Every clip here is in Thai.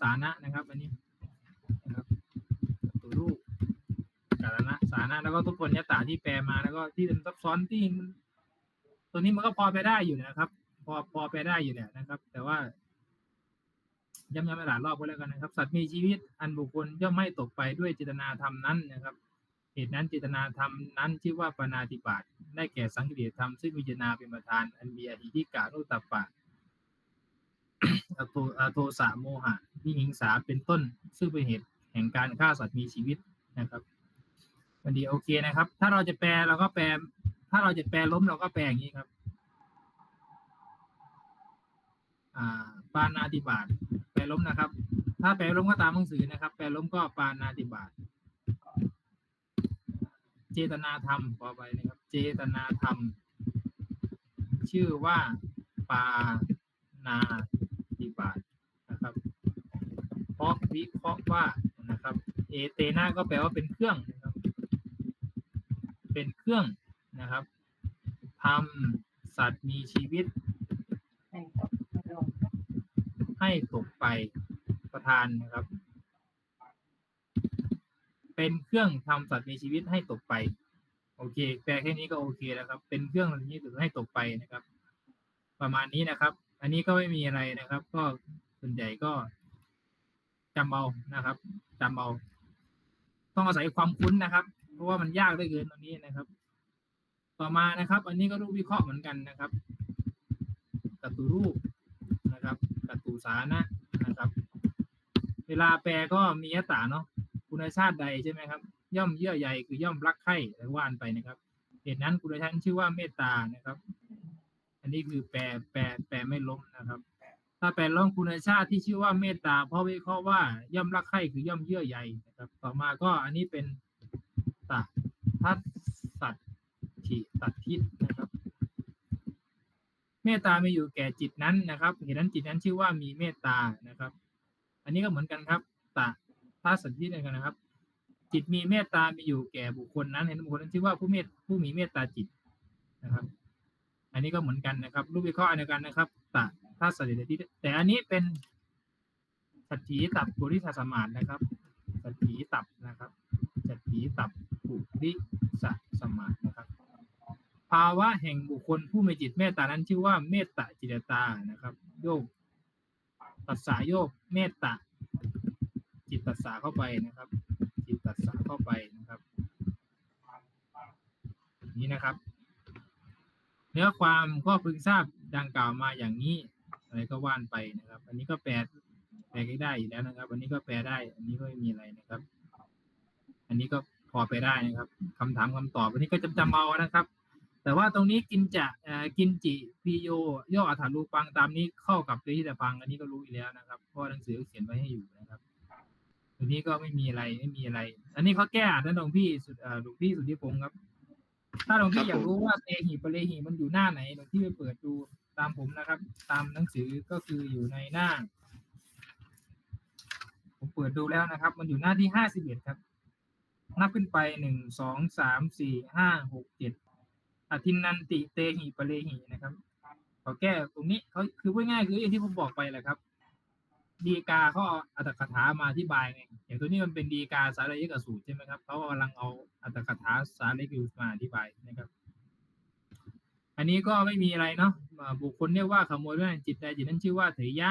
สานะนะครับ อันนี้นะครับตัวรูปสาระสานะแล้วก็ทุกคนยตาที่แปลมาแล้วก็ที่เป็นซับซ้อนที่มันตัวนี้มันก็พอไปได้อยู่นะครับ พอพอไปได้อยู่แหละนะครับ แต่ว่าย้ำย้ำหลายรอบก็แล้วกันนะครับ สัตว์มีชีวิตอันบุคคลย่อมไม่ตกไปด้วยเจตนาธรรมนั้นนะครับเหตุนั้นเจตนาธรรมนั้นชื่อว่าปนาติบาตได้แก่สังเกตธรรมซึ่งมีเจตนาเป็นประธานอันมีอธิธิกานุตตปปะอโทอโทสะโมหะ วิหิงสาเป็นต้น ซึ่งเป็นเหตุแห่งการฆ่าสัตว์มีชีวิตนะครับวันดีโอเคนะครับ ถ้าเราจะแปลเราก็แปล ถ้าเราจะแปลล้มเราก็แปลอย่างนี้ครับอ่าปานาติบาตแปลล้มนะครับ ถ้าแปลล้มก็ตามหนังสือนะครับ แปลล้มก็ปานาติบาตเจตนาธรรมต่อไปนะครับ เจตนาธรรม ชื่อว่าปานาติบาต เพราะวิเคราะห์ว่านะครับ เอเตนาก็แปลว่าเป็นเครื่องนะครับ เป็นเครื่องนะครับทำสัตว์มีชีวิต ให้ตกไปประทานนะครับ เป็นเครื่องทำสัตว์มีชีวิตให้ตกไป โอเคแปลแค่นี้ก็โอเคแล้วครับ เป็นเครื่องนี้ถึงให้ตกไปนะครับ ประมาณนี้นะครับ อันนี้ก็ไม่มีอะไรนะครับ ก็ส่วนใหญ่ก็ จำเอานะครับจำเอาต้องอาศัยความคุ้นนะครับ เพราะว่ามันยากเหลือเกินตรงนี้นะครับ ต่อมานะครับ อันนี้ก็รูปวิเคราะห์เหมือนกันนะครับกตุรูปนะครับกตุสานะนะครับ เวลาแปลก็มียตาเนาะคุณชาติใดใช่ไหมครับ ย่อมเยื่อใยคือย่อมรักใคร่และว่านไปนะครับเหตุนั้นคุณชาติชื่อว่าเมตตานะครับ อันนี้คือแปลแปลแปลไม่ล้มนะครับ ถ้าแปลล้มคุณชาติที่ชื่อว่าเมตตาเพราะวิเคราะห์ว่าย่อมรักใคร่คือย่อมเยื่อใยนะครับ ต่อมาก็อันนี้เป็นตะทัศสัตถิตัดทิศนะครับ เมตตามีอยู่แก่จิตนั้นนะครับเหตุนั้นจิตนั้นชื่อว่ามีเมตตานะครับ อันนี้ก็เหมือนกันครับตะทัศสัตถิเหมือนกันนะครับ จิตมีเมตตามีอยู่แก่บุคคลนั้นเห็นบุคคลนั้นชื่อว่าผู้เมตผู้มีเมตตาจิตนะครับ อันนี้ก็เหมือนกันนะครับ รูปวิเคราะห์อันเดียวกันนะครับตะ ทัศสัตถิแต่อันนี้เป็นสัตถีตับปุริสสมาสนะครับสัตถีตับนะครับสัตถีตับปุริสสมาสนะครับ ภาวะแห่งบุคคลผู้มีจิตเมตตานั้นชื่อว่าเมตตาจิตตานะครับ โยกตัสสาโยกเมตตาจิตตัสสาเข้าไปนะครับ จิตตัสสาเข้าไปนะครับ นี้นะครับ เนื้อความก็พึงทราบดังกล่าวมาอย่างนี้ อะไรก็ว่านไปนะครับ อันนี้ก็แปลแปลได้อยู่แล้วนะครับ อันนี้ก็แปลได้ อันนี้ก็ไม่มีอะไรนะครับ อันนี้ก็พอไปได้นะครับคำถามคำตอบอันนี้ก็จำจำเอานะครับ แต่ว่าตรงนี้กินจะกินจิพีโยย่ออัฐารูปังตามนี้เข้ากับตัวที่แต่ฟัง อันนี้ก็รู้อยู่แล้วนะครับเพราะว่าหนังสือเขียนไว้ให้อยู่นะครับตัวนี้ก็ไม่มีอะไรไม่มีอะไร อันนี้เขาแก้อ่านนะหลวงพี่สุดเอ่อหลวงพี่สุทธิพงศ์ครับถ้าหลวงพี่อยากรู้ว่าเตหิปะเลหิมันอยู่หน้าไหนหลวงพี่ไปเปิดดู ตามผมนะครับ ตามหนังสือก็คืออยู่ในหน้า ผมเปิดดูแล้วนะครับ มันอยู่หน้าที่ห้าสิบเอ็ดครับ นับขึ้นไปหนึ่งสองสามสี่ห้าหกเจ็ดอทินันติเตหิปะเลหินะครับขาแก้ตรงนี้เขาคือพูดง่ายคืออย่างที่ผมบอกไปแหละครับดีกาเขาเอาอัตถกถามาอธิบายไงอย่างตัวนี้มันเป็นดีกาสาระยกสูตรใช่ไหมครับเขากำลังเอาอัตถกถาสาระยกมาอธิบายนะครับ อันนี้ก็ไม่มีอะไรเนาะอ่าบุคคลเรียกว่าขโมยด้วยจิตใดจิตนั้นชื่อว่าเถยะ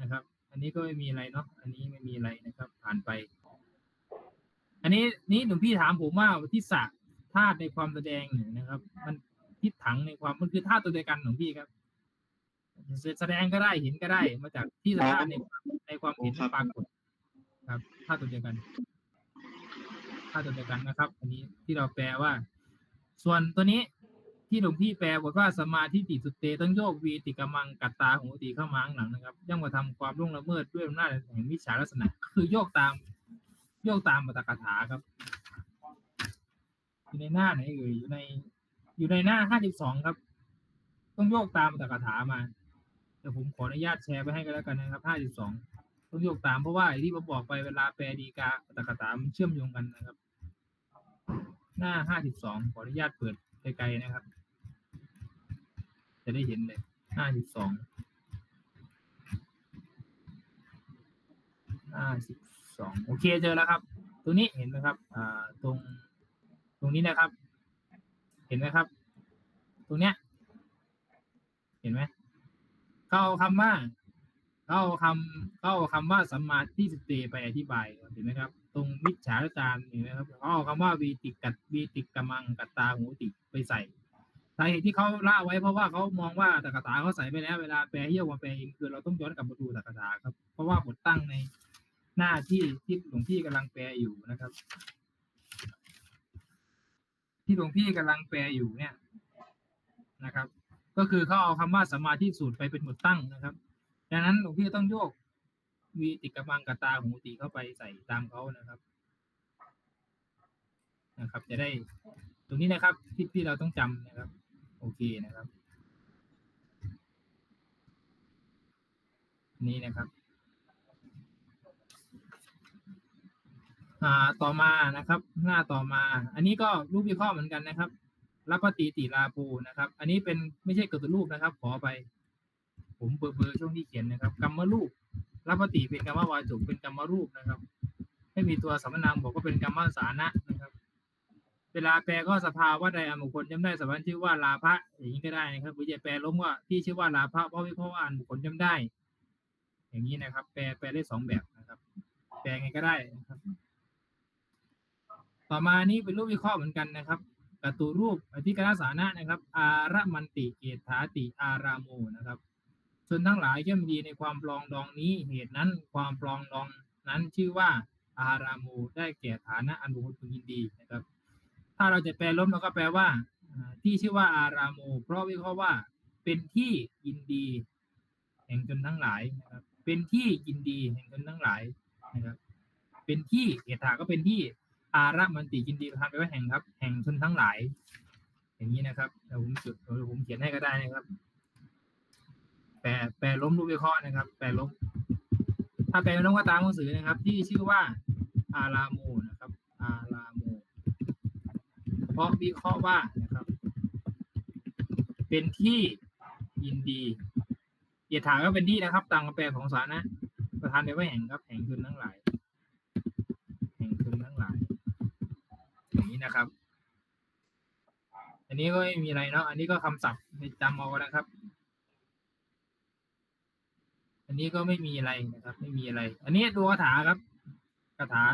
นะครับ อันนี้ก็ไม่มีอะไรเนาะอันนี้ไม่มีอะไรนะครับ ผ่านไป อันนี้นี่หลวงพี่ถามผมว่าที่ศาสตร์ธาตุในความแสดงเนี่ยนะครับ มันทิศถังในความมันคือธาตุตัวเดียวกันของพี่ครับแสดงก็ได้เห็นก็ได้ มาจากที่สถานในความในความเห็นปรากฏครับธาตุตัวเดียวกันธาตุตัวเดียวกันนะครับ อันนี้ที่เราแปลว่า ส่วนตัวนี้ ที่หลวงพี่แปลบอกว่าสมาธิติสุเตต้องโยกวีติกมังกัตตาหูติเข้ามาข้างหลังนะครับย่อมกระทำความล่วงละเมิดด้วยอำนาจแห่งมิจฉาลักษณะ คือโยกตาม โยกตามปัตตกถาครับ อยู่ในหน้าไหนเอ่ยอยู่ใน อยู่ในหน้าห้าสิบสองครับ ต้องโยกตามปัตตกถามาเดี๋ยวผมขออนุญาตแชร์ไปให้กันแล้วกันนะครับห้าสิบสองต้องโยกตามเพราะว่าที่ผมบอกไปเวลาแปลดีกาปัตตกถามันเชื่อมโยงกันนะครับ หน้าห้าสิบสองขออนุญาตเปิดไกลๆนะครับ จะได้เห็นเลยห้าสิบสองสิบสองโอเคเจอแล้วครับตรงนี้เห็นไหมครับอ่าตรงตรงนี้นะครับ เห็นไหมครับ ตรงเนี้ย เห็นไหมเขาเอาคำว่าเขาเอาคำเขาเอาคำว่าสัมมาทิฏฐิไปอธิบายเห็นไหมครับ ตรงมิจฉาจารย์เห็นไหมครับเขาเอาคำว่าวีติกัดวีติกมังกัตตาหูติไปใส่าเหตุที่เขาละไว้เพราะว่าเขามองว่าตรรกถาเขาใส่ไปแล้วเวลาแปลเยี่ยวมาแปลเองคือเราต้องย้อนกลับมาดูตรรกถาครับ เพราะว่าบทตั้งในหน้าที่ที่หลวงพี่กำลังแปลอยู่นะครับ ที่หลวงพี่กำลังแปลอยู่เนี่ยนะครับ ก็คือเขาเอาคำว่าสมาธิสูตรไปเป็นบทตั้งนะครับ ดังนั้นหลวงพี่ต้องโยกวีติกมังกตาหูติเข้าไปใส่ตามเขานะครับนะครับ จะได้ตรงนี้นะครับที่ที่เราต้องจำนะครับ โอเคนะครับ นี่นะครับอ่าต่อมานะครับ หน้าต่อมา อันนี้ก็รูปวิเคราะห์เหมือนกันนะครับรับปฏิติลาภูนะครับ อันนี้เป็นไม่ใช่กฎรูปนะครับ ขอไป ผมเบอร์เบอร์ช่วงที่เขียนนะครับกรรมรูปรับปฏิเป็นกรรมวาจุเป็นกรรมรูปนะครับ ไม่มีตัวสมนามบอกว่าเป็นกรรมสานะนะครับ เวลาแปลก็สภาวะใดอันบุคคลจำได้สมนชื่อว่าลาภะอย่างนี้ก็ได้นะครับหรือจะแปลล้มว่าที่ชื่อว่าลาภะเพราะวิเคราะห์ว่าอันบุคคลจำได้ อย่างนี้นะครับ แปลแปลได้สองแบบนะครับ แปลไงก็ได้นะครับ ต่อมานี้เป็นรูปวิเคราะห์เหมือนกันนะครับกตูรูปอธิกรสานะนะครับ อาระมันติเกถาติอารามโมนะครับชนทั้งหลายย่อมดีในความปลองดองนี้เหตุนั้นความปลองดองนั้นชื่อว่าอารามโมได้แก่ฐานะอันบุคคลพึงยินดีนะครับ ถ้าเราจะแปลล้มเราก็แปลว่าที่ชื่อว่าอารามโม เพราะวิเคราะห์ว่าเป็นที่ยินดีแห่งชนทั้งหลายนะครับ เป็นที่ยินดีแห่งชนทั้งหลายนะครับ เป็นที่เอถาก็เป็นที่อาระมันติยินดีประทานไปว่าแห่งครับ แห่งชนทั้งหลาย อย่างนี้นะครับเดี๋ยวผมจุดเดี๋ยวผมเขียนให้ก็ได้นะครับ แปลแปลล้มรูปวิเคราะห์นะครับ แปลล้มถ้าแปลล้มก็ตามหนังสือนะครับ ที่ชื่อว่าอาราโมนะครับ อาราโม เพ ราะวิเคราะห์ว่านะครับ เป็นที่ยินดีเยถาก็เป็นที่นะครับต่ามคำแปลของสานะ ประธานไปว่าแห่งครับแห่งชนทั้งหลาย แห่งชนทั้งหลาย อย่างนี้นะครับ อันนี้ก็ไม่มีอะไรเนาะอันนี้ก็คำศัพท์จำเอานะครับ อันนี้ก็ไม่มีอะไรนะครับ ไม่มีอะไร อันนี้ตัวคาถาครับคาถา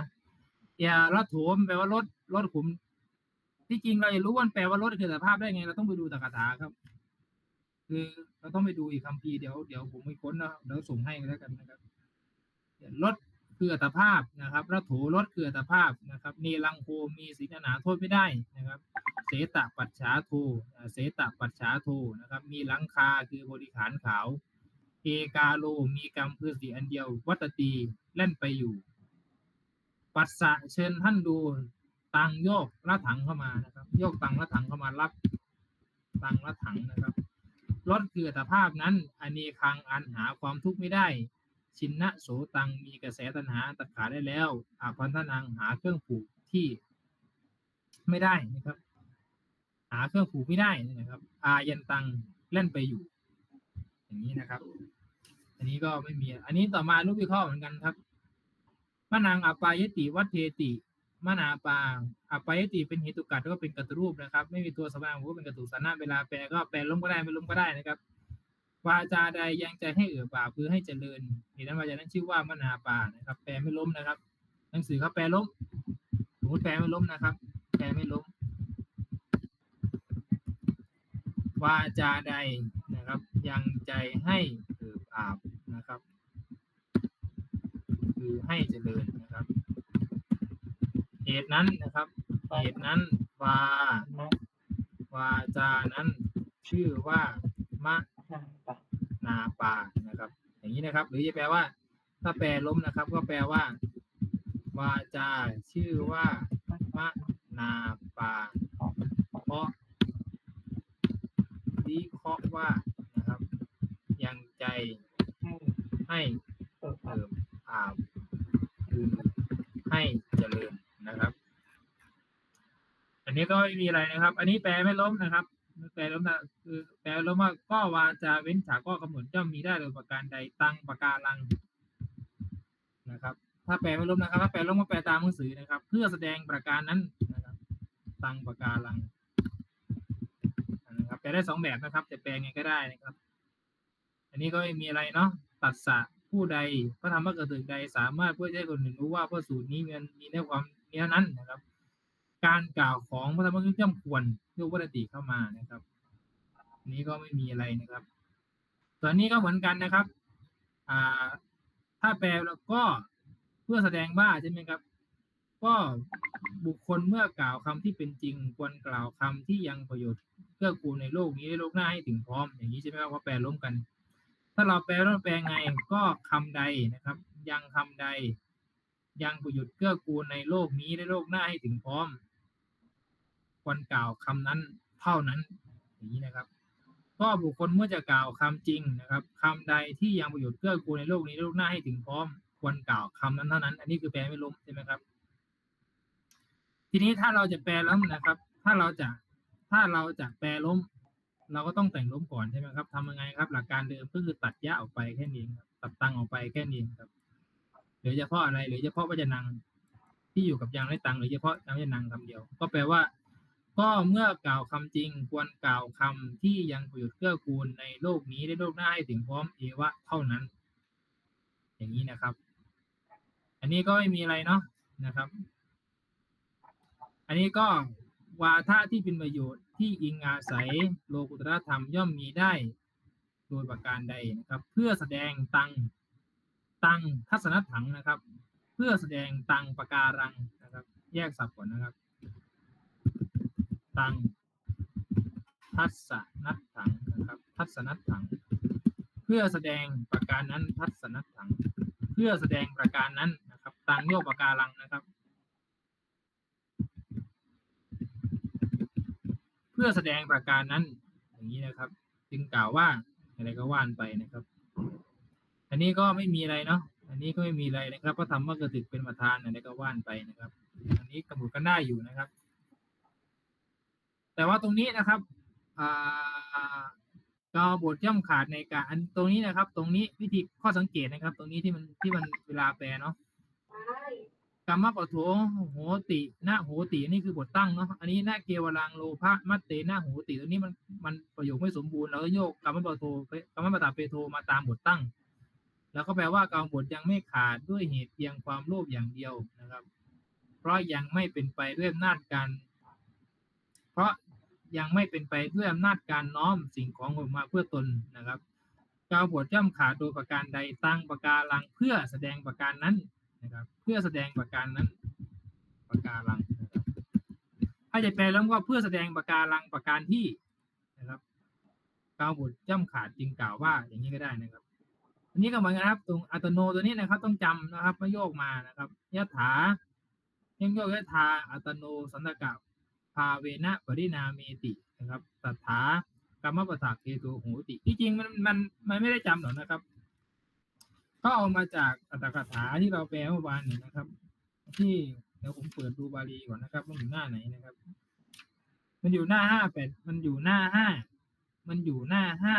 อย่ารถโถมแปลว่ารถรถขุม ที่จริงเราจะรู้ว่ามันแปลว่ารถคือสภาพได้ไง เราต้องไปดูตรรกถาครับ คือเราต้องไปดูอีกคำพีเดี๋ยวเดี๋ยวผมไปค้นนะเดี๋ยวส่งให้กันแล้วกันนะครับรถคืออัตภาพนะครับรถโถรถคืออัตภาพนะครับเนรังโคมีสินหนาโทษไม่ได้นะครับ เสตะปัจฉาโทเสตะปัจฉาโทนะครับ มีหลังคาคือบริขารขาว เอกาโลมีกรรมคือสีอันเดียว วัตตีเล่นไปอยู่ ปัสสะเชิญท่านดู ตังโยกละถังเข้ามานะครับ โยกตังละถังเข้ามารับ ตังละถังนะครับรถคือตภาพนั้นอเนคังอันหาความทุกข์ไม่ได้ ชินนะโสตังมีกระแสตัณหาตัดขาดได้แล้วอาพันธนังหาเครื่องผูกที่ไม่ได้นะครับ หาเครื่องผูกไม่ได้นะครับ อายันตังเล่นไปอยู่ อย่างนี้นะครับ อันนี้ก็ไม่มี อันนี้ต่อมารูปวิเคราะห์เหมือนกันครับมะนางอปายติวัตเทติ มะนาปาอปายติเป็นเหตุกัดก็เป็นกัตรูปนะครับ ไม่มีตัวสมานก็เป็นกัตุสานะเวลาแปลก็แปลล้มก็ได้ไม่ล้มก็ได้นะครับวาจาใดยังใจให้เอือบ่าคือให้เจริญเหตุนั้นวาจานั้นชื่อว่ามนาปานะครับ แปลไม่ล้มนะครับ หนังสือเขาแปลล้มสมมติแปลไม่ล้มนะครับ แปลไม่ล้ม วาจาใดนะครับ ยังใจให้เอืออาบนะครับ คือให้เจริญนะครับ เหตุนั้นนะครับเหตุนั้นวาวาจานั้นชื่อว่ามะนาปะนาปานะครับ อย่างนี้นะครับ หรือจะแปลว่า ถ้าแปลล้มนะครับ ก็แปลว่า วาจาชื่อว่ามะนาปาเพราะวิเคราะห์ว่านะครับ ยังใจให้ ให้ เปิด เติมอาบคือให้เจริญนะครับ อันนี้ก็ไม่มีอะไรนะครับ อันนี้แปลไม่ล้มนะครับแปลล้มนะคือแปลล้มว่าก็วาจาเว้นจากก็กำหนดย่อมมีได้โดยประการใดตั้งประการลังนะครับ ถ้าแปลไม่ล้มนะครับ ถ้าแปลล้มก็แปลตามหนังสือนะครับ เพื่อแสดงประการนั้นนะครับ ตั้งประการลังนะครับแปลได้สองแบบนะครับจะแปลไงก็ได้นะครับ อันนี้ก็ไม่มีอะไรเนาะตัดสะผู้ใดพระธรรมกถึกใดสามารถเพื่อให้คนอื่นรู้ว่าพระสูตรนี้มันมีเนื้อความเนื้อนั้นนะครับ การกล่าวของพระธรรมกถึกย่อมควรยกวัตติเข้ามานะครับ นี้ก็ไม่มีอะไรนะครับ ส่วนนี้ก็เหมือนกันนะครับ อ่า ถ้าแปลแล้วก็เพื่อแสดงว่าใช่ไหมครับ ก็บุคคลเมื่อกล่าวคำที่เป็นจริง ควรกล่าวคำที่ยังประโยชน์เพื่อกูลในโลกนี้ในโลกหน้าให้ถึงพร้อม อย่างนี้ใช่ไหมครับว่าแปลร่วมกัน ถ้าเราแปลแล้วแปลไงก็คำใดนะครับ ยังคำใด ยังประโยชน์เกื้อกูลในโลกนี้ในโลกหน้าให้ถึงพร้อม ควรกล่าวคำนั้นเท่านั้นอย่างนี้นะครับก็บุคคลเมื่อจะกล่าวคำจริงนะครับคำใดที่ยังประโยชน์เกื้อกูลในโลกนี้โลกหน้าให้ถึงพร้อมควรกล่าวคำนั้นเท่านั้น อันนี้คือแปลไม่ล้มใช่ไหมครับ ทีนี้ถ้าเราจะแปลล้มนะครับ ถ้าเราจะถ้าเราจะแปลล้ม เราก็ต้องแต่งล้มก่อนใช่ไหมครับทำยังไงครับ หลักการเดิมก็คือตัดยะออกไปแค่นี้ครับตัดตังออกไปแค่นี้ครับหลือเฉพาะอะไรหลือเฉพาะพจนังที่อยู่กับยังและตังหรือเฉพาะยังพจนังคำเดียว ก็แปลว่า ก็เมื่อกล่าวคำจริงควรกล่าวคำที่ยังประโยชน์เกื้อกูลในโลกนี้และโลกหน้าให้ถึงพร้อมเอวะเท่านั้น อย่างนี้นะครับ อันนี้ก็ไม่มีอะไรเนาะนะครับ อันนี้ก็วาทะที่เป็นประโยชน์ที่อิงอาศัยโลกุตรธรรมย่อมมีได้ โดยประการใดนะครับ เพื่อแสดงตังตังทัศนถังนะครับ เพื่อแสดงตังประการังนะครับ แยกสับก่อนนะครับ ตังทัศนัตถังนะครับทัศนัตถัง เพื่อแสดงประการนั้นทัศนัตถัง เพื่อแสดงประการนั้นนะครับตังโยกประการังนะครับ เพื่อแสดงประการนั้น อย่างนี้นะครับ จึงกล่าวว่าอะไรก็ว่านไปนะครับ อันนี้ก็ไม่มีอะไรเนาะอันนี้ก็ไม่มีอะไรนะครับพระธรรมกถึกเป็นประธานอะไรก็ว่านไปนะครับ อันนี้กำหนดกันได้อยู่นะครับ แต่ว่าตรงนี้นะครับอ่ากาบทย่อมขาดในการอันตรงนี้นะครับ ตรงนี้วิธีข้อสังเกตนะครับ ตรงนี้ที่มันที่มันเวลาแปลเนาะกรรมปะโถโหตินะโหตินี่คือบทตั้งเนาะอันนี้นาเกวลังโลภะมัตเตนะโหติตัวนี้มันมันประโยคไม่สมบูรณ์เราก็โยกกรรมปะโถกรรมปะตาเปโทมาตามบทตั้ง แล้วก็แปลว่ากรรมบทยังไม่ขาดด้วยเหตุเพียงความโลภอย่างเดียวนะครับ เพราะยังไม่เป็นไปด้วยอำนาจการเพราะ ยังไม่เป็นไปด้วยอำนาจการน้อมสิ่งของออกมาเพื่อตนนะครับกาวบทย่อมขาดโดยประการใดตั้งประการลังเพื่อแสดงประการนั้นนะครับ เพื่อแสดงประการนั้นประการลังถ้าจะแปลแล้วก็เพื่อแสดงประการลังประการที่นะครับกาวบทย่อมขาดจึงกล่าวว่าอย่างนี้ก็ได้นะครับอันนี้ก็เหมือนกันครับ ตรงอัตโนตัวนี้นะครับ ต้องจำนะครับม่โยกมานะครับยะถายงโยกยะถาอัตโนสันตกะ ภาเวนะปรินาเมตินะครับตัถากรรมปถาเกตุโหติ ที่จริงมันมันมันไม่ได้จำหรอกนะครับก็เอามาจากอัตถกถาที่เราแปลเมื่อวานนี้นะครับ ที่เดี๋ยวผมเปิดดูบาลีก่อนนะครับมันอยู่หน้าไหนนะครับ มันอยู่หน้าห้าแปดมันอยู่หน้าห้ามันอยู่หน้าห้า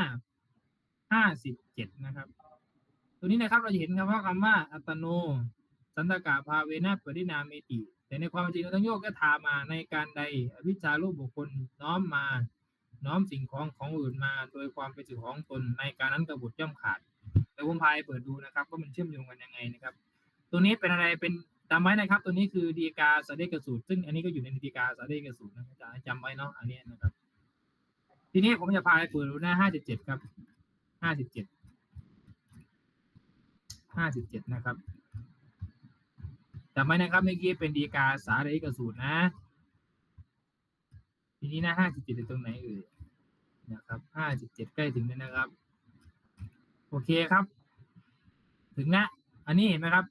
ห้าสิบเจ็ดนะครับ ตัวนี้นะครับเราจะเห็นคำว่าคำว่า อัตโน สันตกะภาเวนะปรินาเมติ แต่ในความจริงเราต้องโยกก็ทามาในการใดอวิชชารูปบุคคลน้อมมา น้อมสิ่งของของอื่นมา โดยความเป็นสิ่งของตนในการนั้นกระบุย่อมขาดแต่ผมพายเปิดดูนะครับว่ามันเชื่อมโยงกันยังไงนะครับ ตัวนี้เป็นอะไรเป็นจำไว้นะครับ ตัวนี้คือดีกาสาเดกสูตร ซึ่งอันนี้ก็อยู่ในดีกาสาเดกสูตรนะครับจะจำไว้เนาะอันนี้นะครับ ทีนี้ผมจะพาไปเปิดดูหน้าห้าสิบเจ็ดครับห้าสิบเจ็ดห้าสิบเจ็ดนะครับ จำไว้นะครับเมื่อกี้เป็นดีกาสาเรกสูตรนะ ทีนี้นะห้าสิบเจ็ดตรงไหนเอ่ยนะครับห้าสิบเจ็ดใกล้ถึงแล้วนะครับ โอเคครับ ถึงนะ อันนี้เห็นไหมครับ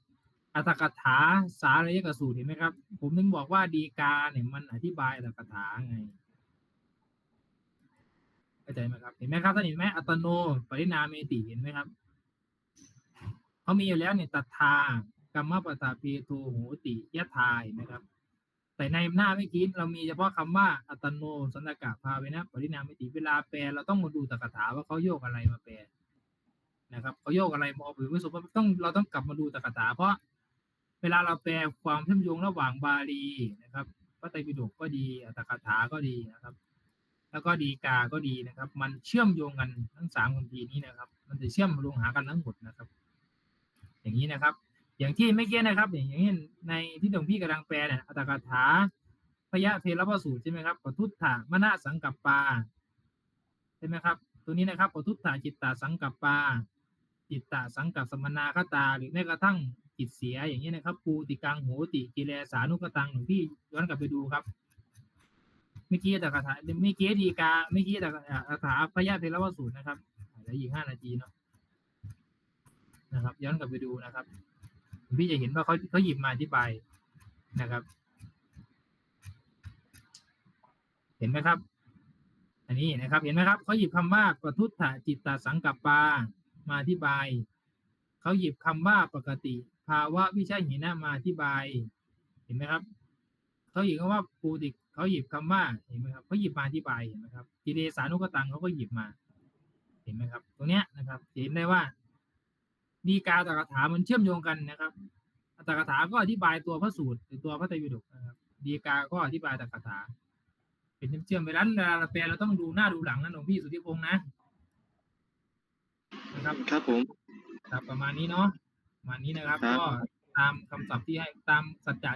อัตถกถาสาเรกสูตรเห็นไหมครับ ผมถึงบอกว่าดีกาเนี่ยมันอธิบายอัตถกถาไงเข้าใจไหมครับ เห็นไหมครับท่านเห็นไหมอัตโน ปรินาเมติเห็นไหมครับเขามีอยู่แล้วเนี่ยตัทธาก รรมปตาปีโทโหติยะทายนะครับ แต่ในหน้าเมื่อกี้เรามีเฉพาะคำว่าอัตโนสันตกะพาเวนะปรินามิติเวลาแปลเราต้องมาดูตกถาว่าเขาโยกอะไรมาแปลนะครับเขาโยกอะไรมาเอาไปวิสุทธ์ต้องเราต้องกลับมาดูตกถาเพราะเวลาเราแปลความเชื่อมโยงระหว่างบาลีนะครับพระไตรปิฎกก็ดีอัตถกถาก็ดีนะครับ แล้วก็ดีกาก็ดีนะครับ มันเชื่อมโยงกันทั้งสามคัมภีร์นี้นะครับ มันจะเชื่อมโยงหากันทั้งหมดนะครับ อย่างนี้นะครับ อย่างที่ไม่เกี้นะครับอย่างเช่นในที่หลวงพี่กำลังแปลเนี่ยอัตถกถาพยะเทระวสูตรใช่ไหมครับปทุตถามณสังกัปปาใช่ไหมครับ ตัวนี้นะครับปทุตถาจิตตาสังกัปปา จิตตาสังกัปสมนาคตา หรือแม้กระทั่งจิตเสียอย่างนี้นะครับปูติกังโหติกิเลสานุกตังหลวงพี่ย้อนกลับไปดูครับเมื่อกี้แต่คาถาเมื่อกี้ดีกาเมื่อกี้แต่คาถาพยาเทระวสูตรนะครับเหลืออีกห้านาทีเนาะนะครับ ย้อนกลับไปดูนะครับ พี่จะเห็นว่าเขาเขาหยิบมาอธิบายนะครับ เห็นไหมครับ อันนี้นะครับ เห็นไหมครับเขาหยิบคำว่าปทุตถจิตตสังกัปปามาอธิบายเขาหยิบคำว่าปกติ ภาวะวิชัยหินะมาอธิบาย เห็นไหมครับเขาหยิบคำว่าปูติเขาหยิบคำว่าเห็นไหมครับเขาหยิบมาอธิบายเห็นไหมครับกิเลสานุกตังเขาก็หยิบมา เห็นไหมครับ ตรงเนี้ยนะครับ เห็นได้ว่า ดีกาตถกถามันเชื่อมโยงกันนะครับอัตถกถาก็อธิบายตัวพระสูตรหรือตัวพระไตรปิฎกนะครับดีกาก็อธิบายตถกถา เป็นเชื่อมๆไปร้านเวลาเราแปลเราต้องดูหน้าดูหลังนะหลวงพี่สุทธิพงษ์นะนะครับครับผมครับประมาณนี้เนาะประมาณนี้นะครับครับก็ตามคำศัพท์ที่ให้ตามสัจจะที่